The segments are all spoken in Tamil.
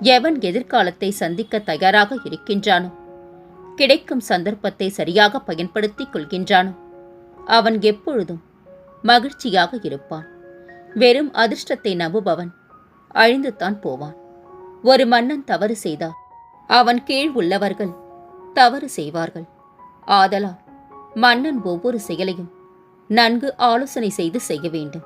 எவன் எதிர்காலத்தை சந்திக்க தயாராக இருக்கின்றானோ? கிடைக்கும் சந்தர்ப்பத்தை சரியாக பயன்படுத்திக் கொள்கின்றானோ? அவன் எப்பொழுதும் மகிழ்ச்சியாக இருப்பான். வெறும் அதிர்ஷ்டத்தை நம்புபவன் அழிந்துதான் போவான். ஒரு மன்னன் தவறு செய்தால் அவன் கீழ் உள்ளவர்கள் தவறு செய்வார்கள். ஆதலால் மன்னன் ஒவ்வொரு செயலையும் நன்கு ஆலோசனை செய்து செய்ய வேண்டும்.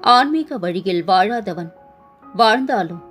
ஆன்மீக வழியில் வாழாதவன் வாழ்ந்தாலும்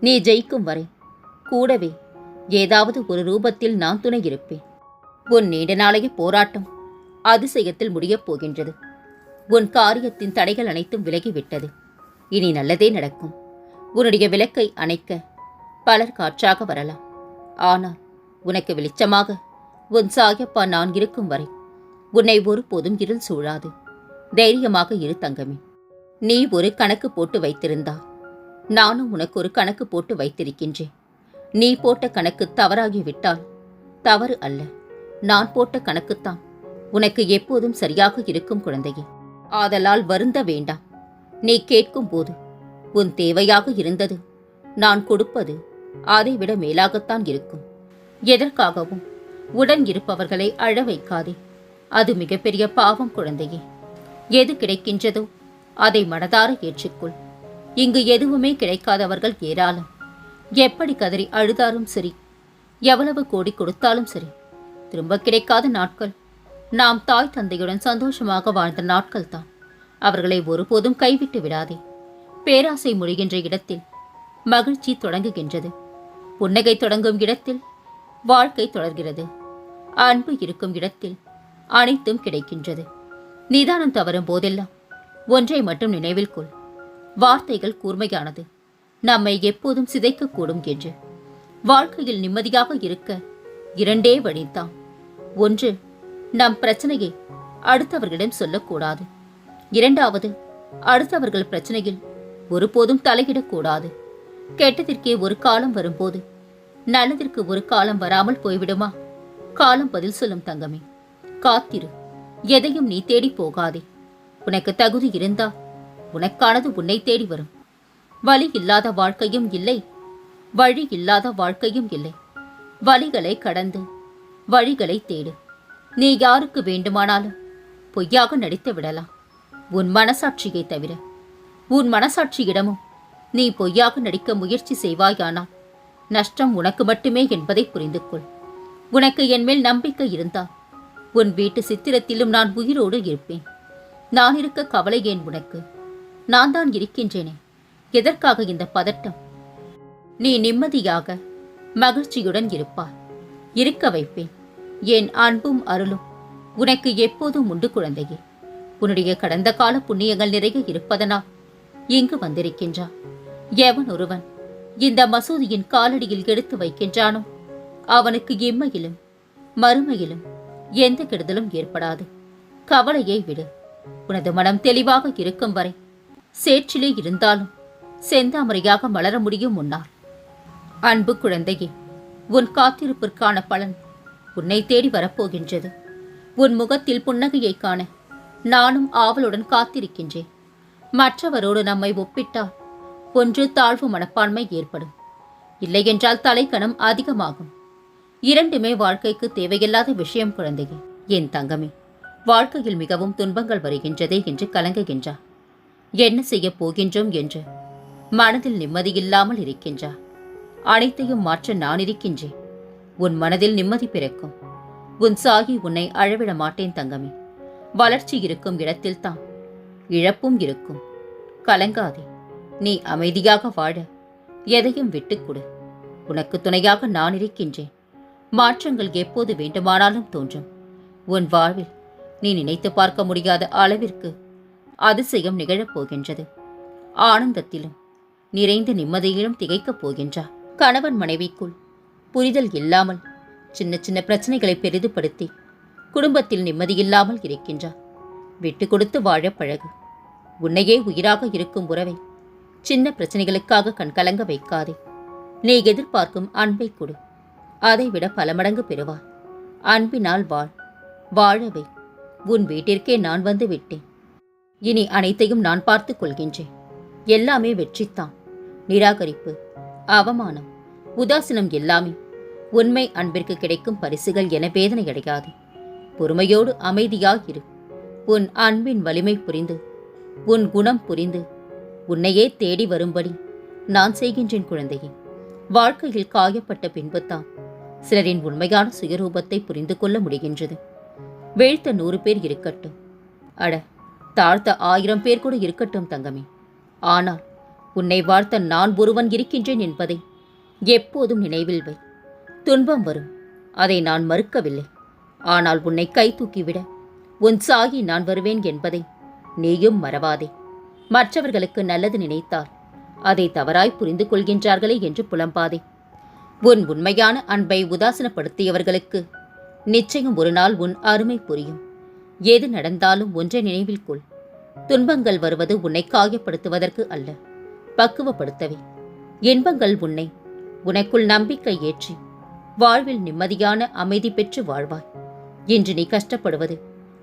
நீ ஜெயிக்கும் வரை கூடவே ஏதாவது ஒரு ரூபத்தில் நான் துணை இருப்பேன். உன் நீண்ட நாளைய போராட்டம் அதிசயத்தில் முடியப் போகின்றது. உன் காரியத்தின் தடைகள் அனைத்தும் விலகிவிட்டது. இனி நல்லதே நடக்கும். உன்னுடைய விளக்கை அணைக்க பலர் காற்றாக வரலாம். ஆனால் உனக்கு வெளிச்சமாக உன் சாயப்பா நான் இருக்கும் வரை உன்னை ஒருபோதும் இருள் சூழாது. தைரியமாக இரு தங்கமே. நீ ஒரு கணக்கு போட்டு வைத்திருந்தா நானும் உனக்கு ஒரு கணக்கு போட்டு வைத்திருக்கின்றேன். நீ போட்ட கணக்கு தவறாகிவிட்டால் தவறு அல்ல. நான் போட்ட கணக்குத்தான். உனக்கு எப்போதும் சரியாக இருக்கும் குழந்தையே. ஆதலால் வருந்த வேண்டாம். நீ கேட்கும் போது உன் தேவையாக இருந்தது நான் கொடுப்பது அதைவிட மேலாகத்தான் இருக்கும். எதற்காகவும் உடன் இருப்பவர்களை அழ வைக்காதே. அது மிகப்பெரிய பாவம் குழந்தையே. எது கிடைக்கின்றதோ அதை மனதார ஏற்றுக்கொள். இங்கு எதுவுமே கிடைக்காதவர்கள் ஏராளம். எப்படி கதறி அழுதாலும் சரி எவ்வளவு கோடி கொடுத்தாலும் சரி திரும்ப கிடைக்காத நாட்கள். நாம் தாய் தந்தையுடன் சந்தோஷமாக வாழ்ந்த நாட்கள் தான். அவர்களை ஒருபோதும் கைவிட்டு விடாதே. பேராசை முடிகின்ற இடத்தில் மகிழ்ச்சி தொடங்குகின்றது. புன்னகை தொடங்கும் இடத்தில் வாழ்க்கை தொடர்கிறது. அன்பு இருக்கும் இடத்தில் அனைத்தும் கிடைக்கின்றது. நிதானம் தவறும் போதெல்லாம் ஒன்றை மட்டும் நினைவில் கொள். வார்த்தைகள் கூர்மையானது. நம்மை எப்போதும் சிதைக்கக்கூடும் என்று. வாழ்க்கையில் நிம்மதியாக இருக்க இரண்டே வழிதான். ஒன்று நம் பிரச்சனையை அடுத்தவர்களிடம் சொல்லக்கூடாது. இரண்டாவது அடுத்தவர்கள் பிரச்சனையில் ஒருபோதும் தலையிடக்கூடாது. கெட்டதிற்கே ஒரு காலம் வரும்போது நல்லதற்கு ஒரு காலம் வராமல் போய்விடுமா? காலம் பதில் சொல்லும் தங்கமே. காத்திரு எதையும் நீ தேடி போகாதே. உனக்கு தகுதி இருந்தா உனக்கானது உன்னை தேடி வரும். வழி இல்லாத வாழ்க்கையும் இல்லை. வழி இல்லாத வாழ்க்கையும் இல்லை. வழிகளை கடந்து வழிகளை தேடு. நீ யாருக்கு வேண்டுமானாலும் பொய்யாக நடித்து விடலாம். உன் மனசாட்சியை தவிர உன் மனசாட்சியிடமும் நீ பொய்யாக நடிக்க முயற்சி செய்வாயானால் நஷ்டம் உனக்கு மட்டுமே என்பதை புரிந்து கொள் உனக்கு என் மேல் நம்பிக்கை இருந்தால் உன் வீட்டு சித்திரத்திலும் நான் உயிரோடு இருப்பேன். நான் இருக்க கவலை ஏன் உனக்கு? நான் தான் இருக்கின்றேனே. எதற்காக இந்த பதட்டம்? நீ நிம்மதியாக மகிழ்ச்சியுடன் இருப்பாய். இருக்க வைப்பேன். என் அன்பும் அருளும் உனக்கு எப்போதும் உண்டு குழந்தையே. உன்னுடைய கடந்த கால புண்ணியங்கள் நிறைய இருப்பதனால் இங்கு வந்திருக்கின்றான். எவன் ஒருவன் இந்த மசூதியின் காலடியில் எடுத்து வைக்கின்றானோ அவனுக்கு இம்மையிலும் மறுமையிலும் எந்த கெடுதலும் ஏற்படாது. கவலையை விடு. உனது மனம் தெளிவாக இருக்கும் வரை சேற்றிலே இருந்தாலும் செந்தாமரையாக மலர முடியும் முன்னால் அன்பு குழந்தையே உன் காத்திருப்பிற்கான பலன் உன்னை தேடி வரப்போகின்றது. உன் முகத்தில் புன்னகையை காண நானும் ஆவலுடன் காத்திருக்கின்றேன். மற்றவரோடு நம்மை ஒப்பிட்டால் ஒன்று தாழ்வு மனப்பான்மை ஏற்படும். இல்லையென்றால் தலைக்கணம் அதிகமாகும். இரண்டுமே வாழ்க்கைக்கு தேவையில்லாத விஷயம் குழந்தையே. என் தங்கமே வாழ்க்கையில் மிகவும் துன்பங்கள் வருகின்றதே என்று கலங்குகின்றார் என்ன செய்யப் போகின்றோம் என்று மனதில் நிம்மதியில்லாமல் இருக்கின்றார் அனைத்தையும் மாற்ற நான் இருக்கின்றேன். உன் மனதில் நிம்மதி பிறக்கும். உன் சாகி உன்னை அழவிட மாட்டேன் தங்கமே. வளர்ச்சி இருக்கும் இடத்தில்தான் இழப்பும் இருக்கும். கலங்காதே. நீ அமைதியாக வாழ. எதையும் விட்டுக்கொடு உனக்கு துணையாக நான் இருக்கின்றேன். மாற்றங்கள் எப்போது வேண்டுமானாலும் தோன்றும். உன் வாழ்வில் நீ நினைத்து பார்க்க முடியாத அளவிற்கு அதிசயம் நிகழப் போகின்றது ஆனந்தத்திலும் நிறைந்த நிம்மதியிலும் திகைக்கப் போகின்றார் கணவன் மனைவிக்குள். புரிதல் இல்லாமல் சின்ன சின்ன பிரச்சனைகளை பெரிதுபடுத்தி குடும்பத்தில் நிம்மதியில்லாமல் இருக்கின்றார் விட்டு கொடுத்து வாழ பழகு. உன்னையே உயிராக இருக்கும் உறவை சின்ன பிரச்சனைகளுக்காக கண்கலங்க வைக்காதே. நீ எதிர்பார்க்கும் அன்பை கொடு. அதைவிட பல மடங்கு பெறுவாய். அன்பினால் வாழ். வாழவை உன் வீட்டிற்கே நான் வந்து விட்டேன். இனி அனைத்தையும் நான் பார்த்துக் கொள்கின்றேன். எல்லாமே வெற்றித்தான் நிராகரிப்பு அவமானம் உதாசீனம் எல்லாமே உண்மை அன்பிற்கு கிடைக்கும் பரிசுகள் என வேதனை அடையாது. பொறுமையோடு அமைதியாயிரு. உன் அன்பின் வலிமை புரிந்து உன் குணம் புரிந்து உன்னையே தேடி வரும்படி நான் செய்கின்றேன் குழந்தையே. வாழ்க்கையில் காயப்பட்ட பின்புத்தான் சிலரின் உண்மையான சுயரூபத்தை புரிந்து கொள்ள முடிகின்றது. வீழ்த்த நூறு பேர் இருக்கட்டும். அட தாழ்த்த ஆயிரம் பேர் கூட இருக்கட்டும் தங்கமே. ஆனால் உன்னை வாழ்த்த நான் ஒருவன் இருக்கின்றேன் என்பதை எப்போதும் நினைவில் வை. துன்பம் வரும் அதை நான் மறுக்கவில்லை. ஆனால் உன்னை கை தூக்கிவிட உன் சாகி நான் வருவேன் என்பதை நீயும் மறவாதே. மற்றவர்களுக்கு நல்லது நினைத்தால் அதை தவறாய் புரிந்து கொள்கின்றார்களே என்று புலம்பாதே. உன் உண்மையான அன்பை உதாசனப்படுத்தியவர்களுக்கு நிச்சயம் ஒரு நாள் உன் அருமை புரியும். எது நடந்தாலும் ஒன்றை நினைவில் கொள். துன்பங்கள் வருவது உன்னை காயப்படுத்துவதற்கு அல்ல. பக்குவப்படுத்தவே. இன்பங்கள் உன்னை உனக்குள் நம்பிக்கை ஏற்றி வாழ்வில் நிம்மதியான அமைதி பெற்று வாழ்வாய். இன்று நீ கஷ்டப்படுவது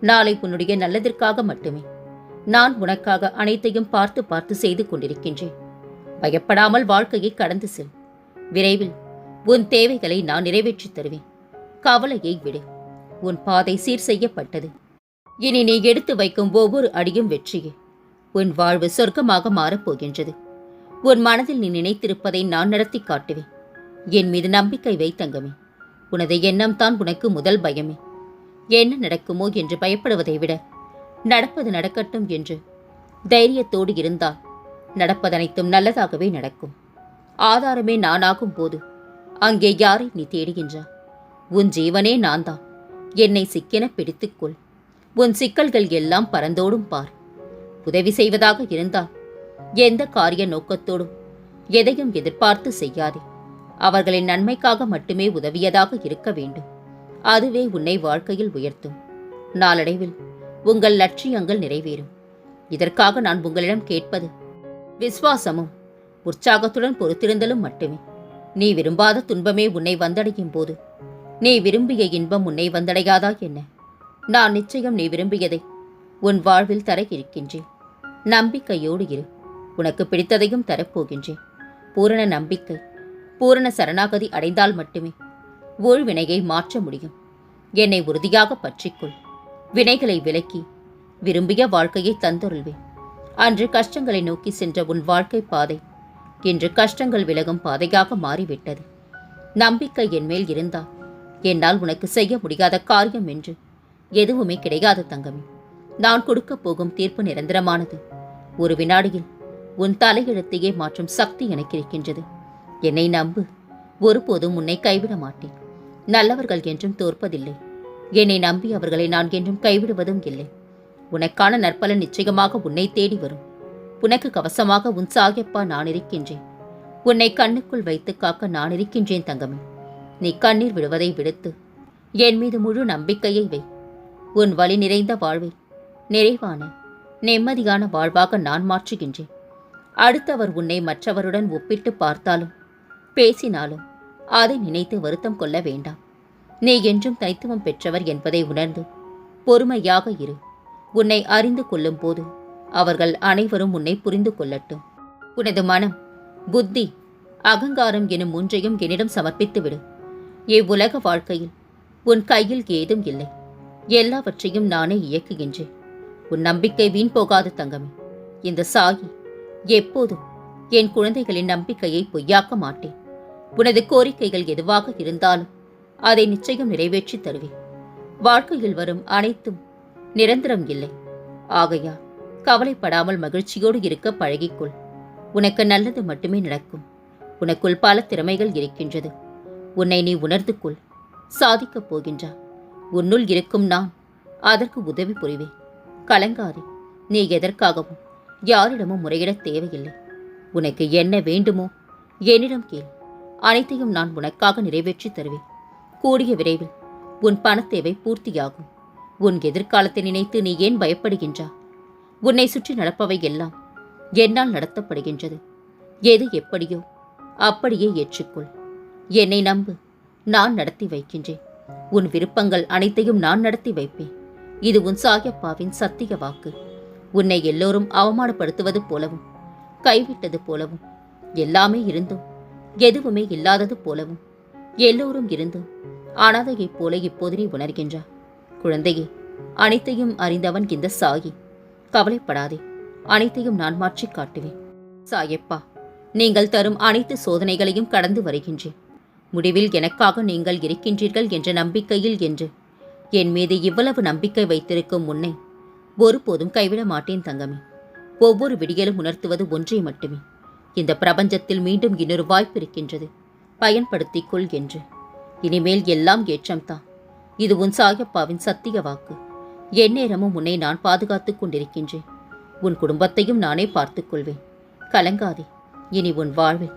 நாளை உன்னுடைய நல்லதற்காக மட்டுமே. நான் உனக்காக அனைத்தையும் பார்த்து பார்த்து செய்து கொண்டிருக்கின்றேன். பயப்படாமல் வாழ்க்கையை கடந்து செல். விரைவில் உன் தேவைகளை நான் நிறைவேற்றித் தருவேன். கவலையை விடு. உன் பாதை சீர் செய்யப்பட்டது. இனி நீ எடுத்து வைக்கும் ஒவ்வொரு அடியும் வெற்றியே. உன் வாழ்வு சொர்க்கமாக மாறப்போகின்றது. உன் மனதில் நீ நினைத்திருப்பதை நான் நடத்தி காட்டுவேன். என் மீது நம்பிக்கை வை தங்கமே. உனது எண்ணம் தான் உனக்கு முதல் பயமே. என்ன நடக்குமோ என்று பயப்படுவதை விட நடப்பது நடக்கட்டும் என்று தைரியத்தோடு இருந்தால் நடப்பதனைத்தும் நல்லதாகவே நடக்கும். ஆதாரமே நானாகும் போது அங்கே யாரை நீ தேடுகின்றா? உன் ஜீவனே நான்தான். என்னை சிக்கென பிடித்துக்கொள் உன் சிக்கல்கள் எல்லாம் பறந்தோடும் பார். உதவி செய்வதாக இருந்தால் எந்த காரிய நோக்கத்தோடும் எதையும் எதிர்பார்த்து செய்யாதே. அவர்களின் நன்மைக்காக மட்டுமே உதவியதாக இருக்க வேண்டும். அதுவே உன்னை வாழ்க்கையில் உயர்த்தும். நாளடைவில் உங்கள் லட்சியங்கள் நிறைவேறும். இதற்காக நான் உங்களிடம் கேட்பது விசுவாசமும் உற்சாகத்துடன் பொறுத்திருந்தலும் மட்டுமே. நீ விரும்பாத துன்பமே உன்னை வந்தடையும் போது. நீ விரும்பிய இன்பம் உன்னை வந்தடையாதா என்ன? நான் நிச்சயம் நீ விரும்பியதை உன் வாழ்வில் தர இருக்கின்றேன் நம்பிக்கையோடு இரு. உனக்கு பிடித்ததையும் தரப்போகின்றேன். பூரண நம்பிக்கை பூரண சரணாகதி அடைந்தால் மட்டுமே ஊழ்வினையை மாற்ற முடியும். என்னை உறுதியாக பற்றிக்கொள். வினைகளை விலக்கி விரும்பிய வாழ்க்கையை தந்தொருள்வேன். அன்று கஷ்டங்களை நோக்கி சென்ற உன் வாழ்க்கை பாதை இன்று கஷ்டங்கள் விலகும் பாதையாக மாறிவிட்டது. நம்பிக்கை என் மேல் இருந்தால் என்னால் உனக்கு செய்ய முடியாத காரியம் என்று எதுவுமே கிடையாது தங்கமே. நான் கொடுக்கப் போகும் தீர்ப்பு நிரந்தரமானது. ஒரு வினாடியில் உன் தலையெழுத்தையே மாற்றும் சக்தி எனக்கு இருக்கின்றது. என்னை நம்பு. ஒருபோதும் உன்னை கைவிட மாட்டேன். நல்லவர்கள் என்றும் தோற்பதில்லை. என்னை நம்பி அவர்களை நான் என்றும் கைவிடுவதும் இல்லை. உனக்கான நற்பலன் நிச்சயமாக உன்னை தேடி வரும். உனக்கு கவசமாக உன் சாகியப்பா நான் இருக்கின்றேன். உன்னை கண்ணுக்குள் வைத்து காக்க நான் இருக்கின்றேன் தங்கமே. நீ கண்ணீர் விடுவதை விடுத்து என் மீது முழு நம்பிக்கையை வை. உன் வழி நிறைந்த வாழ்வை. நிறைவான நிம்மதியான வாழ்வாக நான் மாற்றுகின்றேன். அடுத்தவர் உன்னை மற்றவருடன் ஒப்பிட்டு பார்த்தாலும் பேசினாலும் அதை நினைத்து வருத்தம் கொள்ள வேண்டாம். நீ என்றும் தனித்துவம் பெற்றவர் என்பதை உணர்ந்து பொறுமையாக இரு. உன்னை அறிந்து கொள்ளும் போது அவர்கள் அனைவரும் உன்னை புரிந்து கொள்ளட்டும். உனது மனம் புத்தி அகங்காரம் எனும் ஒன்றையும் என்னிடம் சமர்ப்பித்து விடு இவ்வுலக வாழ்க்கையில் உன் கையில் ஏதும் இல்லை. எல்லாவற்றையும் நானே இயக்குகின்றேன். உன் நம்பிக்கை வீண் போகாது தங்கமே. இந்த சாகி எப்போதும் என் குழந்தைகளின் நம்பிக்கையை பொய்யாக்க மாட்டேன். உனது கோரிக்கைகள் எதுவாக இருந்தாலும் அதை நிச்சயம் நிறைவேற்றித் தருவேன். வாழ்க்கையில் வரும் அனைத்தும் நிரந்தரம் இல்லை. ஆகையா கவலைப்படாமல் மகிழ்ச்சியோடு இருக்க பழகிக்கொள். உனக்கு நல்லது மட்டுமே நடக்கும். உனக்குள் பல திறமைகள் இருக்கின்றது. உன்னை நீ உணர்ந்து கொள். சாதிக்கப் போகின்றா உன்னுள் இருக்கும் நான். அதற்கு உதவி புரிவேன். கலங்காதே. நீ எதற்காகவும் யாரிடமும் முறையிடத் தேவையில்லை. உனக்கு என்ன வேண்டுமோ என்னிடம் கேள். அனைத்தையும் நான் உனக்காக நிறைவேற்றித் தருவேன். கூடிய விரைவில் உன் பணத்தேவை பூர்த்தியாகும். உன் எதிர்காலத்தை நினைத்து நீ ஏன் பயப்படுகின்றா உன்னை சுற்றி நடப்பவை எல்லாம் என்னால் நடத்தப்படுகின்றது. எது எப்படியோ அப்படியே ஏற்றுக்கொள். என்னை நம்பு. நான் நடத்தி வைக்கின்றேன். உன் விருப்பங்கள் அனைத்தையும் நான் நடத்தி வைப்பேன். இது உன் சாயப்பாவின் சத்திய வாக்கு. உன்னை எல்லோரும் அவமானப்படுத்துவது போலவும் கைவிட்டது போலவும் எல்லாமே இருந்தும் எதுவுமே இல்லாதது போலவும் எல்லோரும் இருந்தும் அனாதையைப் போல இப்போது நீ உணர்கின்றா குழந்தையே அனைத்தையும் அறிந்தவன் இந்த சாயி. கவலைப்படாதே அனைத்தையும் நான் மாற்றிக் காட்டுவேன். சாயப்பா நீங்கள் தரும் அனைத்து சோதனைகளையும் கடந்து வருகின்றேன். முடிவில் எனக்காக நீங்கள் இருக்கின்றீர்கள் என்ற நம்பிக்கையில் என்று. என் மீது இவ்வளவு நம்பிக்கை வைத்திருக்கும் முன்னை ஒருபோதும் கைவிட மாட்டேன் தங்கமே. ஒவ்வொரு விடியலும் உணர்த்துவது ஒன்றே மட்டுமே. இந்த பிரபஞ்சத்தில் மீண்டும் இன்னொரு வாய்ப்பு இருக்கின்றது. பயன்படுத்திக்கொள் என்று. இனிமேல் எல்லாம் ஏற்றம்தான். இது உன் சாயப்பாவின் சத்திய வாக்கு. எந்நேரமும் உன்னை நான் பாதுகாத்துக் கொண்டிருக்கின்றேன். உன் குடும்பத்தையும் நானே பார்த்துக்கொள்வேன் கலங்காதே. இனி உன் வாழ்வில்